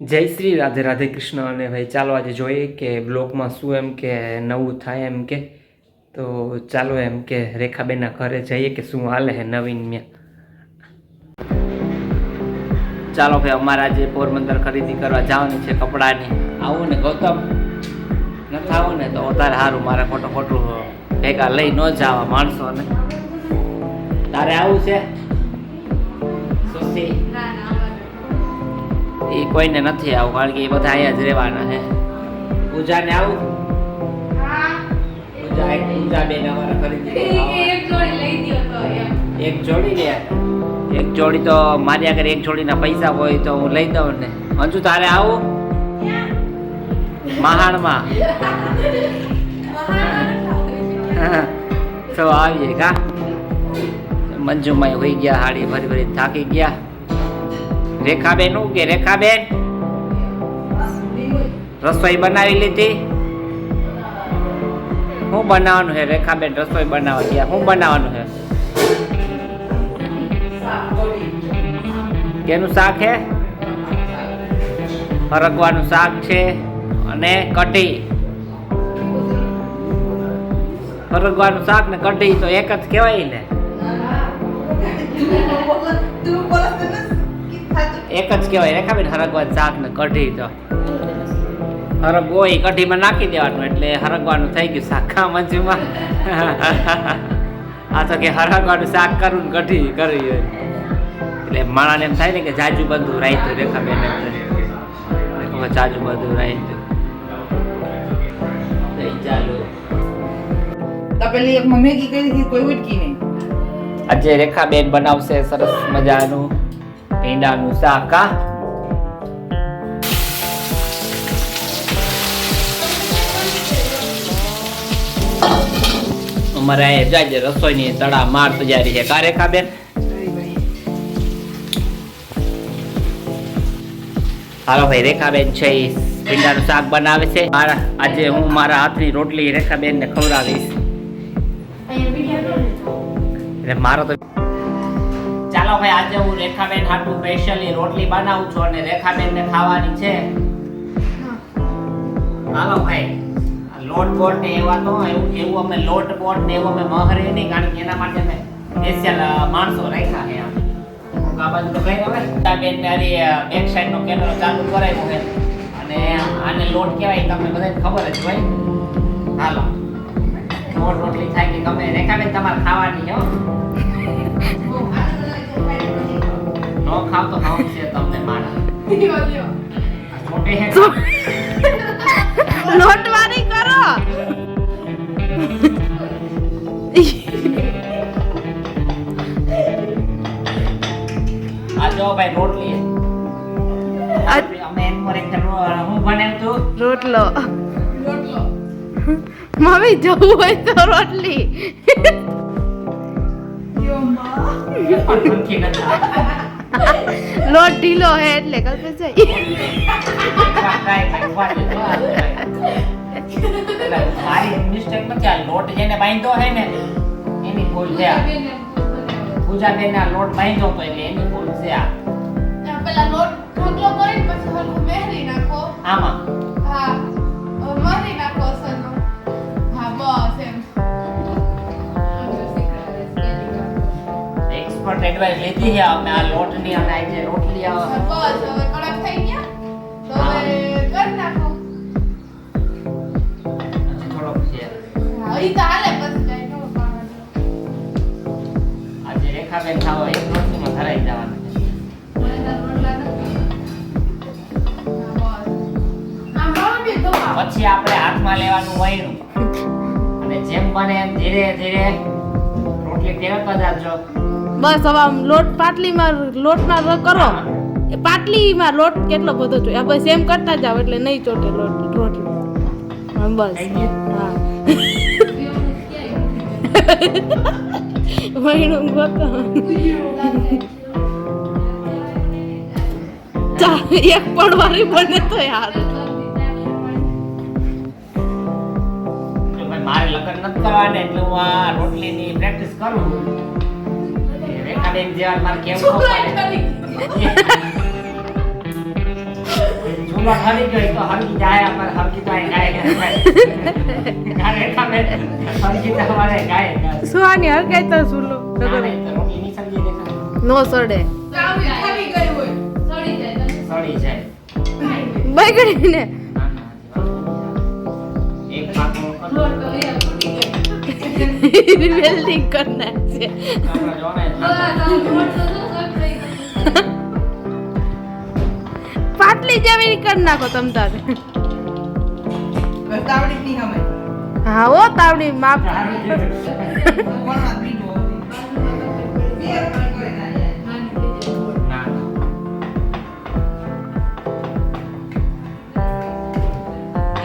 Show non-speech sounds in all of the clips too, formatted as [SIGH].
જય શ્રી રાધે રાધે કૃષ્ણ અને ભાઈ ચાલો આજે જોઈએ કે બ્લોગમાં શું એમ કે નવું થાય એમ કે. તો ચાલો એમ કે રેખાબેનના ઘરે જઈએ કે શું હાલે હે નવીન મ્યા. ચાલો ભાઈ, અમારે આજે પોરબંદર ખરીદી કરવા જવાની છે કપડાની. આવું ને ગૌતમ. નથી આવું ને તો વધારે સારું, મારે ખોટું ખોટું ભેગા લઈ ન જવા માણસોને. તારે આવું છે? સુશી? એ કોઈને નથી આવું કારણ કે એ બધા અહીંયા જ રહેવાના છે. પૂજાને આવું? પૂજા એક પૂજા બેન અમારા ખરીદી એક જોડી લે? એક જોડી તો મારી આગળ એક જોડીના પૈસા હોય તો હું લઈ દઉં ને. અંજુ તારે આવું? મહાણમાં. તો આવીએ કા? મંજુમાં હોઈ ગયા હાડી ભરી ભરી થાકી ગયા. રેખાબેન હું કે રેખાબેન? રસોઈ બનાવી લીધી? શું બનાવવાનું છે રેખાબેન, રસોઈ બનાવવા ગયા. શું બનાવવાનું છે કેનું શાક છે ફરકવાનું શાક છે અને કઢી. ફરકવાનું શાક ને કઢી તો એક જ કહેવાય ને. એક જ કહેવાય રેખાબેન હરગવા શાક ને કઢી તો. હરગવો એ કઢીમાં નાખી દેવાનું એટલે હરગવાનું થઈ ગયું શાક ખા મંજુમાં. આ તો કે હરગવાનું શાક કરું ને કઢી કરી એટલે માણાને એમ થાય ને કે જાજુ બધું રાયતું રેખાબેન જાજુ બધું રાખ્યું. ચાલુ. તો પેલી એક મેગી કરી હતી કોઈ ઉટકી નહીં. આજે રેખાબેન બનાવશે સરસ મજાનું. ભીંડાનું શાક કા અમારે અહીંયા જાજે રસોઈની તળા માર તૈયારી છે. કારે રેખાબેન હાલો ભાઈ રેખાબેન છે એ ભીંડાનું શાક બનાવે છે. મારા આજે હું મારા હાથની રોટલી રેખાબેનને ખવડાવીશ. એટલે મારો તો ચાલો ભાઈ, આજે હું રેખાબેન હાટુ સ્પેશિયલી રોટલી બનાવું છું અને રેખાબેન ને ખાવાની છે. હાલો ભાઈ લોટ બોટ ને એવા તો એવું એવું અમે લોટ બોટ ને એવું અમે મહરે નહીં, કારણ કે એના માટે અમે સ્પેશિયલ માણસો રાખ્યા છે બાજુ તો કઈ રેખાબેન ને સાઈડ નો કેમેરો ચાલુ કરાવ્યો અને આને લોટ કહેવાય, તમને બધાને ખબર જ હોય. હાલો. લોટ રોટલી થાય કે ગમે. રેખાબેન, તમારે ખાવાની હો. નો ખાવ તો ખાવું છે તમને મારા મોટે કરો. આ જો ભાઈ રોટલી. અમે એમ પર એક હું બનાવ્યું તું? રોટલો. મમ્મી જવું હોય તો રોટલી. નથી. [LAUGHS] લોટ ઢીલો હે એટલે કલ્પે જાય એકવાર try કરી, એકવાર તો આ એટલે મારી મિસ્ટેક નથી આ લોટ જેને બાંધ્યો હે ને એની ભૂલ છે આ પૂજાબેન આ લોટ બાંધ્યો તો એટલે એની ભૂલ છે આ પેલા લોટ ઢગલો કરીને પછી હલકું મેહરી નાખો. આમાં? હા. એડવાઇસ લીધી છે અમે આ લોટની અને આ જે રોટલી આવે બસ હવે કડક થઈ ગયા. તો હવે કરી નાખો. થોડોક છે હા તો હાલે પછી જાય નો પાડવાનો. આજે રેખાબેન ખાવો એક રોટલીમાં ધરાઈ જવાના. પછી આપણે હાથમાં લેવાનું વૈણું અને જેમ બને એમ ધીરે ધીરે રોટલી ફેરવતા જાજો. બસ હવે આમ લોટ પાટલીમાં લોટના કરો. એ પાટલીમાં લોટ કેટલો બધો જોઈએ. બસ એમ કરતા જાવ એટલે નહીં ચોટે લોટ રોટલી. બસ. એક પણ હા. વહીણું ગોતો. એક પડવારી બને તો યાર. મારે લગ્ન નથી કરવાને એટલે હું આ રોટલીની પ્રેક્ટિસ કરું. રેખાબેન જેવા મારે છોકરાએ પડે. કરી. લોટ હરી ગયો તો હરકી જાય પર હરકી જાય ગાય ગાય હરકી તમારે ગાય ગાય. સુહાની હરકાય તો સુલો ના, તો સડે ખાવી ગઈ હોય. સડી જાય સડી જાય. ગઈ. બગડીને એક પાકું વેલ્ડિંગ કરી નાખશે. પાટલી જેવી કરી નાખો તમ તારે. હા ઓ તાવડી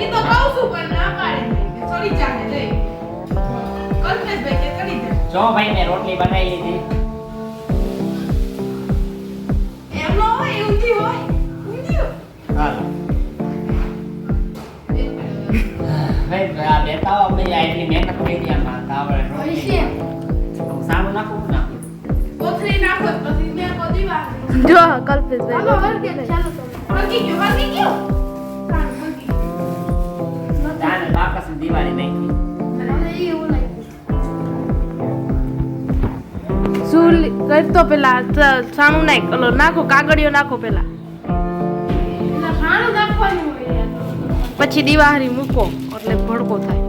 ઈ તો જો ભાઈ મેં રોટલી બનાવી લીધી એમ ન હોય, ઊંધી હોય. ઊંધી હોય. ભાઈ આ બેતા અમે આ એટલી મહેનત કરી આમાં તાવડે રોટલી સારું નાખું નાખું કોથળી નાખો પછી મેં કોદી વાળી. જો ચાલો ગયો, ગયો. ગયો. બાકસ દિવાળી નાખી શું કરતો પેલા સાણું નાખ, ઓલો નાખો કાગળિયો નાખો પેલા. પછી દિવાહરી મૂકો, એટલે ભડકો થાય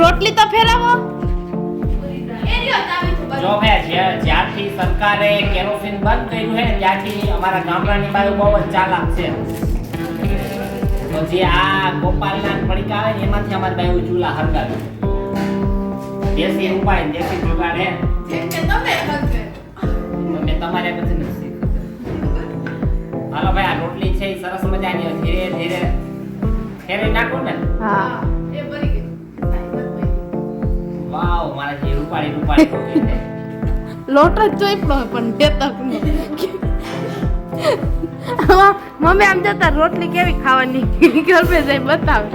રોટલી તો ત્રીસ જો. ભાઈ જ્યારથી સરકારે કેરોસીન બંધ કર્યું છે ને ત્યારથી અમારા ગામડાની બાજુ બહુ જ ચાલાક છે. તો જે આ ગોપાલના પડીકા આવે ને એમાંથી અમારી બાજુ ચૂલા હરગાવી. દેશી ઉપાય દેશી જુગાડ હે. તમે તમારે પછી નથી હાલો ભાઈ આ રોટલી છે એ સરસ મજાની. ધીરે ધીરે. ફેરવી નાખો ને? હા. એ. વાવ મારા જે રૂપાળી રૂપાળી લોટ જ જોઈ પણ પણ દેતક મમ્મી આમ જતા રોટલી કેવી ખાવાની? ગરબે જઈ બતાવે.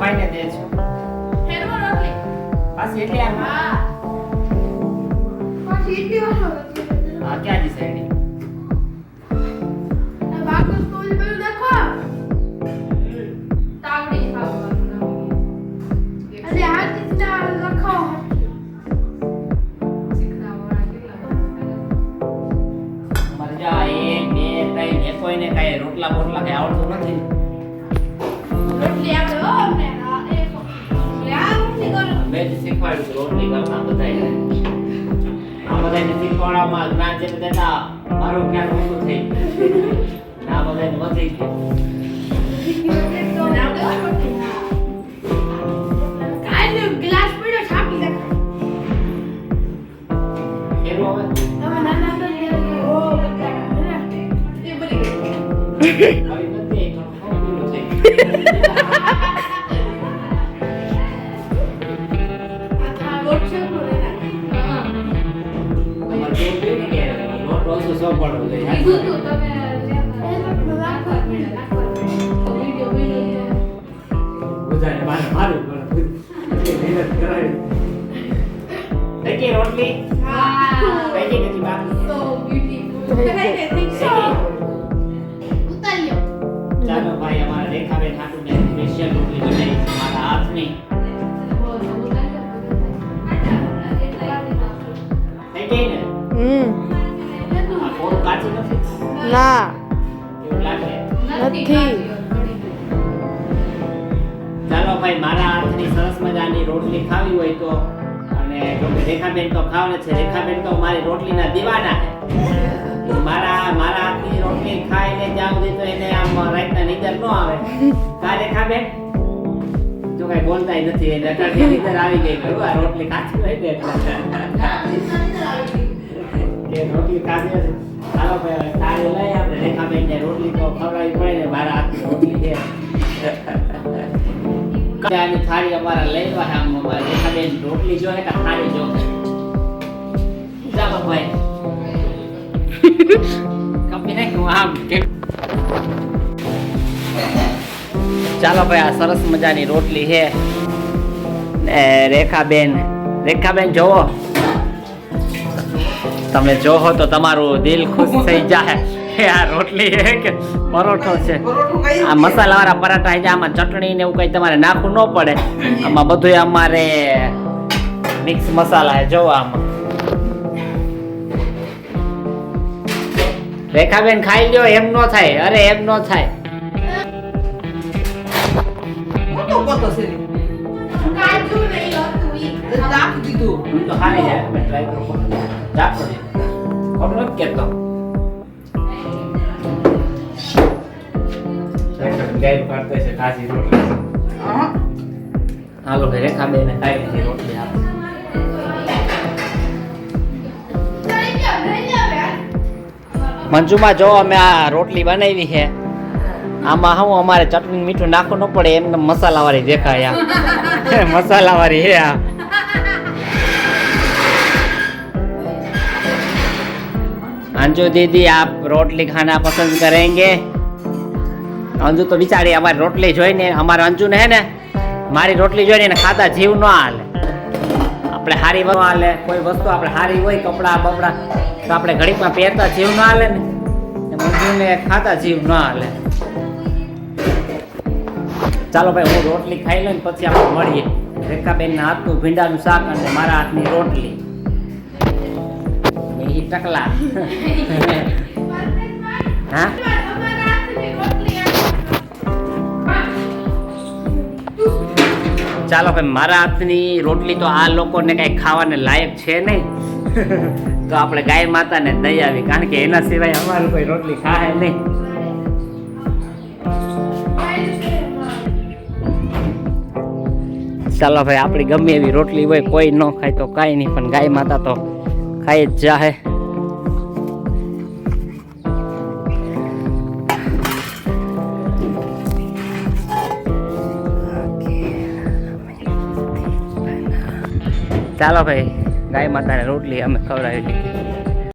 ભાઈ ને દે છો. એટલે આમ? આ એક, બે, ત્રણ, એ કોઈને કાંઈ રોટલા બોટલા કઈ આવડતું નથી. રોટલી આવડે હો અમને. મેં શીખવાડ્યું રોટલી કરતા બધાય. આ બધાને શીખવાડવામાં જ્ઞાન છે દેતા મારું જ્ઞાન ઊંધું થઈ ગયું. આ બધાને થેન્ક થઈ ગઈ. ઉતાર્યો ચાલો ભાઈ અમારા રેખાબેન હાટુ મેં સ્પેશિયલ રોટલી બનાવી છે. મારા હાથની. ના. નથી. ચાલો ભાઈ મારા હાથની સરસ મજાની રોટલી ખાવી હોય તો અને જો કે રેખાબેન તો ખાવે છે રેખાબેન તો મારી રોટલીના દીવાના છે. મારા મારા હાથની રોટલી ખાઈને જાવ દે તો એને આમ રાતના નીંદર ન આવે. કા રેખાબેન? જો કઈ બોલતા નથી એટલે અત્યારથી નીંદર આવી ગઈ. કરું આ રોટલી કાચી હોય ને એટલે. કે રોટલી હવે ચાલો ભાઈ આ સરસ મજાની રોટલી છે. રેખાબેન રેખાબેન જોવો તમે જોહો તો તમારું દિલ ખુશ થઈ જાય આ રોટલી છે કે પરોઠો છે? આ મસાલા મસાલાવાળા પરાઠા છે આમાં ચટણી ને એવું કઈ તમારે નાખવું ન પડે. આમાં બધું અમારે મિક્સ મસાલા છે જોવો આમાં. રેખાબેન ખાઈ લ્યો એમ નો થાય. અરે એમ નો થાય. કાજુ નહીં હતું તો ખાઈ જાય ટ્રાય કરો. ને નથી કહેતો ગાય પાડતો છે કાચી રોટલી. હાલો ભાઈ રેખાબેન ખાઈ લીધી રોટલી યાર. મંજુમાં જો અમે આ રોટલી બનાવી છે આમાં હું અમારે ચટણી મીઠું નાખવું ન પડે એમને મસાલાવાળી દેખાય આ મસાલાવાળી હે આ अंजू दीदी आप रोटली खाना पसंद करेंगे અંજુ તો બિચારી અમારી રોટલી જોઈને અમારે અંજુને હે ને મારી રોટલી જોઈને એને ખાતા જીવ ન હાલે આપણે હારી વસ્તુ હાલે કોઈ વસ્તુ આપણે હારી હોય કપડા બપડા તો આપણે ઘડીકમાં પહેરતા જીવ ન હાલે ને એમ અંજુને ખાતા જીવ ન હાલે ચાલો ભાઈ હું રોટલી ખાઈ લઉં ને પછી આપણે મળીએ રેખાબેનના હાથનું ભીંડાનું શાક અને મારા હાથની રોટલી ને ઈ હા અમારા હાથની રોટલી આ. ચાલો ભાઈ મારા હાથની રોટલી તો આ લોકોને કઈ ખાવાને લાયક છે નહીં. [LAUGHS] તો આપણે ગાય માતાને દઈ આવી કારણ કે એના સિવાય અમારું કોઈ રોટલી ખાય નહીં. ચાલો ભાઈ આપણી ગમે એવી રોટલી હોય કોઈ ન ખાય તો કાંઈ નહીં પણ ગાય માતા તો ખાઈ જ જાહે. ચાલો ભાઈ ગાય માતાને રોટલી અમે ખવડાવી દીધી